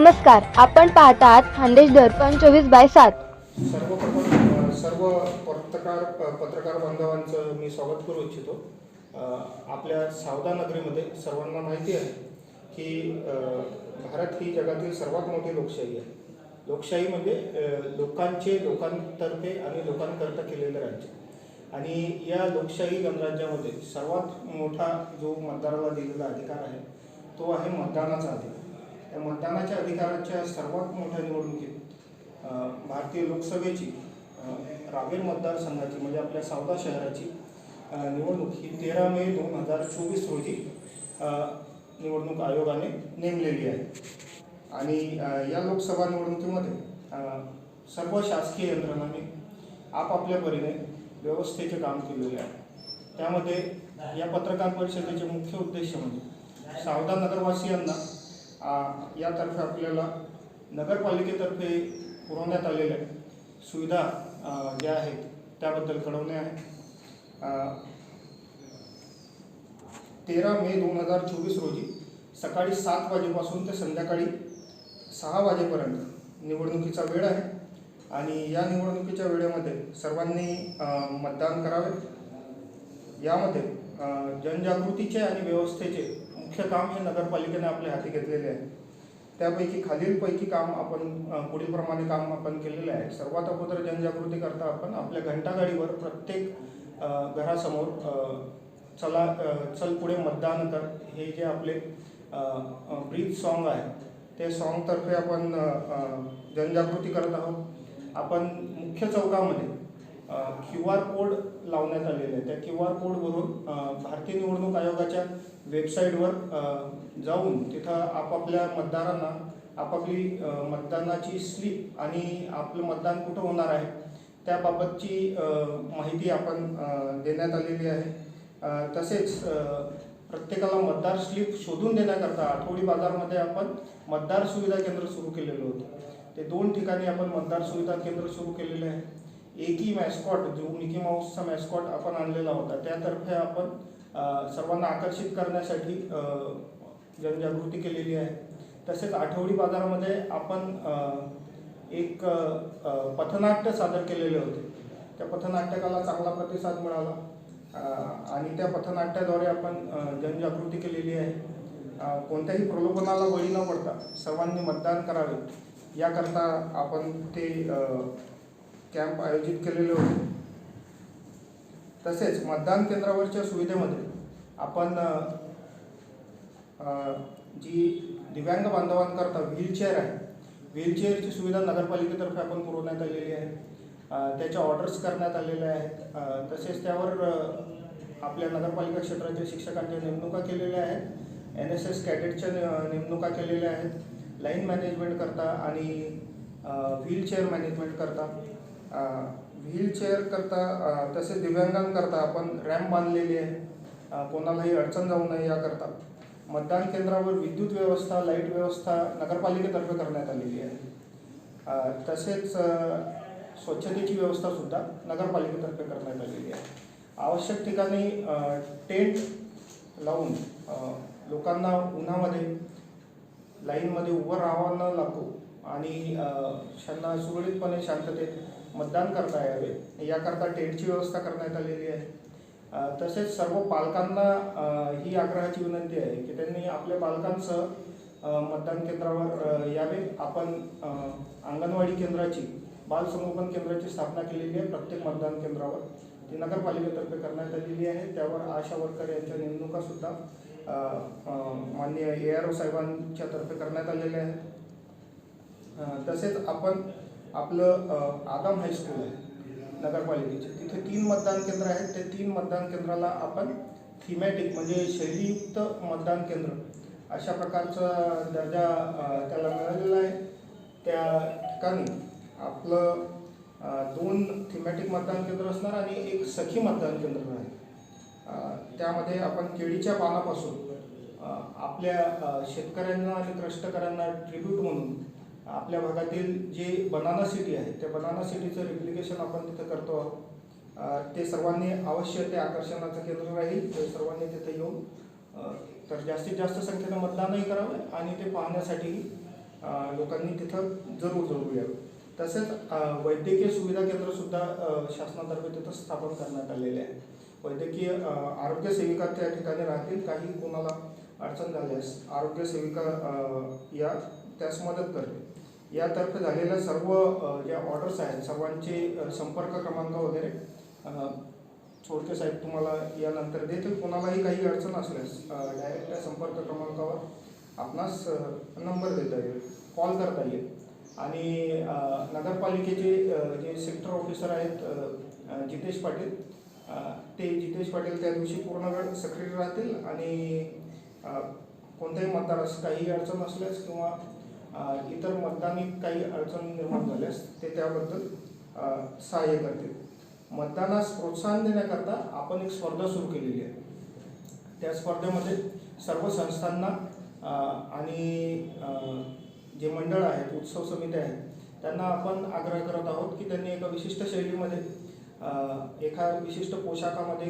नमस्कार आपण पाहतात खानदेश दर्पण चोवीस बाय सात. सर्व सर्व पत्रकार पत्रकार बांधवांचं मी स्वागत करू इच्छितो. आपल्या सावदा नगरीमध्ये सर्वांना माहिती आहे की भारत ही जगातील सर्वात मोठी लोकशाही आहे. लोकशाही म्हणजे लोकांचे लोकांतर्फे आणि लोकांकरता केलेलं राज्य. आणि या लोकशाही गणराज्यामध्ये सर्वात मोठा जो मतदाराला दिलेला अधिकार आहे तो आहे मतदानाचा अधिकार. या मतदानाच्या अधिकाराच्या सर्वात मोठ्या निवडणुकीत भारतीय लोकसभेची रावेर मतदारसंघाची म्हणजे आपल्या सावदा शहराची निवडणूक ही तेरा मे दोन हजार चोवीस रोजी निवडणूक आयोगाने नेमलेली आहे. आणि या लोकसभा निवडणुकीमध्ये सर्व शासकीय यंत्रणांनी आपापल्या परीने व्यवस्थेचे काम केलेले आहे. त्यामध्ये या पत्रकार परिषदेचे मुख्य उद्देश म्हणजे सावदा नगरवासियांना यातर्फे आपल्याला नगरपालिकेतर्फे पुरवण्यात आलेल्या सुविधा ज्या आहेत त्याबद्दल कळवणे आहे. तेरा मे दोन हजार चोवीस रोजी सकाळी सात वाजेपासून ते संध्याकाळी सहा वाजेपर्यंत निवडणुकीचा वेळ आहे आणि या निवडणुकीच्या वेळेमध्ये सर्वांनी मतदान करावे. यामध्ये जनजागृतीचे आणि व्यवस्थेचे मुख्य काम हे नगरपालिकेने आपल्या हाती घेतलेले आहे. त्यापैकी खालीलपैकी काम आपण पुढीलप्रमाणे काम आपण केलेलं आहे. सर्वात अगोदर जनजागृती करता आपण आपल्या घंटागाडीवर प्रत्येक घरासमोर चला चल पुढे मतदान कर हे जे आपले ब्रीज सॉन्ग आहे ते सॉन्गतर्फे आपण जनजागृती करत आहोत. आपण मुख्य चौकामध्ये क्यू आर कोड लावण्यात आलेले आहे. त्या क्यू आर कोडवरून भारतीय निवडणूक आयोगाच्या वेबसाईटवर जाऊन तिथं आपापल्या मतदारांना आपापली मतदानाची स्लिप आणि आपलं मतदान कुठं होणार आहे त्याबाबतची माहिती आपण देण्यात आलेली आहे. तसेच प्रत्येकाला मतदार स्लिप शोधून देण्याकरता आठवडी बाजारमध्ये आपण मतदार सुविधा केंद्र सुरू केलेलं होतं. ते दोन ठिकाणी आपण मतदार सुविधा केंद्र सुरू केलेले आहे. एकी मॅस्कॉट जो मिकी माऊसचा मॅस्कॉट आपण आणलेला होता त्यातर्फे आपण सर्वांना आकर्षित करण्यासाठी जनजागृती केलेली आहे. तसेच आठवडी बाजारामध्ये आपण एक पथनाट्य सादर केलेले होते. त्या पथनाट्यकाला चांगला प्रतिसाद मिळाला. आणि त्या पथनाट्याद्वारे आपण जनजागृती केलेली आहे. कोणत्याही प्रलोभनाला बळी न पडता सर्वांनी मतदान करावे. याकरता आपण ते कॅम्प आयोजित केलेले होते. तसेच मतदान केंद्रावरच्या सुविधेमध्ये आपण जी दिव्यांग बांधवांकरता व्हीलचेअर आहे व्हीलचेअरची सुविधा नगरपालिकेतर्फे आपण पुरवण्यात आलेली आहे. त्याच्या ऑर्डर्स करण्यात आलेल्या आहेत. तसेच त्यावर आपल्या नगरपालिका क्षेत्राच्या शिक्षकांच्या नेमणुका केलेल्या आहेत. एन एस एस कॅडेटच्या नेमणुका केलेल्या आहेत. लाईन मॅनेजमेंट करता आणि व्हीलचेअर मॅनेजमेंट करता. व्हीलचेअर करता तसेच दिव्यांगांकरता आपण रॅम्प बांधलेली आहे. कोणालाही अडचण जाऊ नये याकरता. मतदान केंद्रावर विद्युत व्यवस्था लाइट व्यवस्था नगरपालिकेतर्फे करण्यात आलेली आहे. तसेच स्वच्छतेची व्यवस्थासुद्धा नगरपालिकेतर्फे करण्यात आलेली आहे. आवश्यक ठिकाणी टेंट लावून लोकांना उन्हामध्ये लाईनमध्ये उभं राहावं न लागू आणि त्यांना सुरळीतपणे शांततेत मतदान करता यावे. याकरता टेंटची व्यवस्था करण्यात आलेली आहे. तसेच सर्व पालकांना ही आग्रहाची विनंती आहे की त्यांनी आपल्या बालकांसह मतदान केंद्रावर यावे. आपण अंगणवाडी केंद्राची बालसंगोपन केंद्राची स्थापना केलेली आहे. प्रत्येक मतदान केंद्रावर ती नगरपालिकेतर्फे करण्यात आलेली आहे. त्यावर आशा वर्कर यांच्या नेमणुकासुद्धा माननीय ए आर ओ साहेबांच्या तर्फे करण्यात आलेल्या आहेत. तसेच आपण आपलं अ, आदम हायस्कूल आहे नगरपालिकेचे. तिथे तीन मतदान केंद्र आहेत. ते तीन मतदान केंद्राला आपण थिमॅटिक म्हणजे शैलीयुक्त मतदान केंद्र अशा प्रकारचा दर्जा त्याला मिळालेला आहे. त्या ठिकाणी आपलं दोन थीमॅटिक मतदान केंद्र असणार आणि एक सखी मतदान केंद्र आहे त्यामध्ये आपण केळीच्या पानापासून आपल्या शेतकऱ्यांना आणि कष्टकऱ्यांना ट्रिब्यूट म्हणून आपल्या भागातील जे बनाना सिटी आहे त्या बनाना सिटीचं रिप्लिकेशन आपण तिथं करतो आहोत. ते सर्वांनी अवश्य ते आकर्षणाचं केंद्र राहील. ते सर्वांनी तिथे येऊन तर जास्तीत जास्त संख्येनं मतदानही करावे आणि ते पाहण्यासाठीही लोकांनी तिथं जरूर जरूर यावं तसेच वैद्यकीय सुविधा केंद्रसुद्धा शासनातर्फे तिथं स्थापन करण्यात आलेले आहे. वैद्यकीय आरोग्य सेविका त्या ठिकाणी राहतील. काही कोणाला अडचण झाल्यास आरोग्य सेविका या त्यास मदत करतील. यातर्फे झालेल्या सर्व ज्या ऑर्डर्स आहेत सर्वांचे संपर्क क्रमांक वगैरे अ, साहेब तुम्हाला यानंतर देतील. कोणालाही काही अडचण असल्यास डायरेक्ट त्या संपर्क क्रमांकावर आपणास नंबर देता येईल कॉल करता येईल. आणि नगरपालिकेचे जे सेक्टर ऑफिसर आहेत जितेश पाटील ते जितेश पाटील त्या दिवशी पूर्ण वेळ सक्रिय राहतील आणि कोणत्याही मतदारास काही अडचण असल्यास किंवा इतर मतदानी काही अडचण निर्माण झाल्यास ते त्याबद्दल सहाय्य करतील. मतदानास प्रोत्साहन देण्याकरता आपण एक स्पर्धा सुरू केलेली आहे. त्या स्पर्धेमध्ये सर्व संस्थांना आणि जे मंडळ आहेत उत्सव समिती आहेत त्यांना आपण आग्रह करत आहोत की त्यांनी एका विशिष्ट शैलीमध्ये एका विशिष्ट पोशाखामध्ये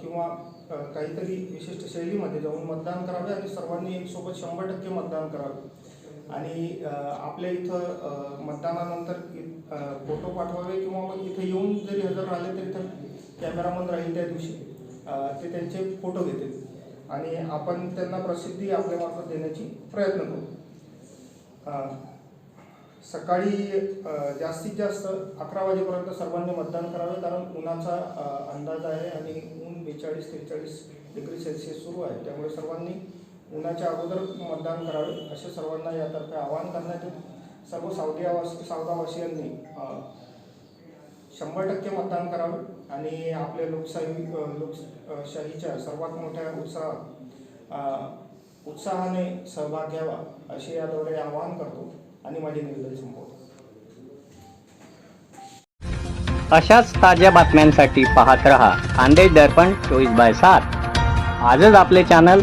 किंवा काहीतरी विशिष्ट शैलीमध्ये जाऊन मतदान करावे आणि सर्वांनी एकसोबत शंभर टक्के मतदान करावे. आणि आपल्या इथं मतदानानंतर फोटो पाठवावे किंवा मग इथं येऊन जरी हजर राहिले तरी तर कॅमेरामन राहील त्या दिवशी ते त्यांचे फोटो घेतील. आणि आपण त्यांना प्रसिद्धी आपल्यामार्फत देण्याची प्रयत्न करू. सकाळी जास्तीत जास्त अकरा वाजेपर्यंत सर्वांनी मतदान करावे कारण उन्हाचा अंदाज आहे आणि ऊन बेचाळीस त्रेचाळीस डिग्री सेल्सिअस सुरू आहे. त्यामुळे सर्वांनी उन्हाच्या अगोदर मतदान करावे असे सर्वांना यातर्फे आवाहन करण्यात येईल. सर्व सावदियावासी सावधावासियांनी शंभर टक्के मतदान करावे आणि आपल्या लोकशाही लोकशाहीच्या सर्वात मोठ्या उत्साह उत्साहाने सहभाग घ्यावा असे याद्वारे आवाहन करतो आणि माझे निवेदन संपवतो. अशाच ताज्या बातम्यांसाठी पाहत रहा. खानदेश दर्पण चोवीस बाय सात. आजच आपले चॅनल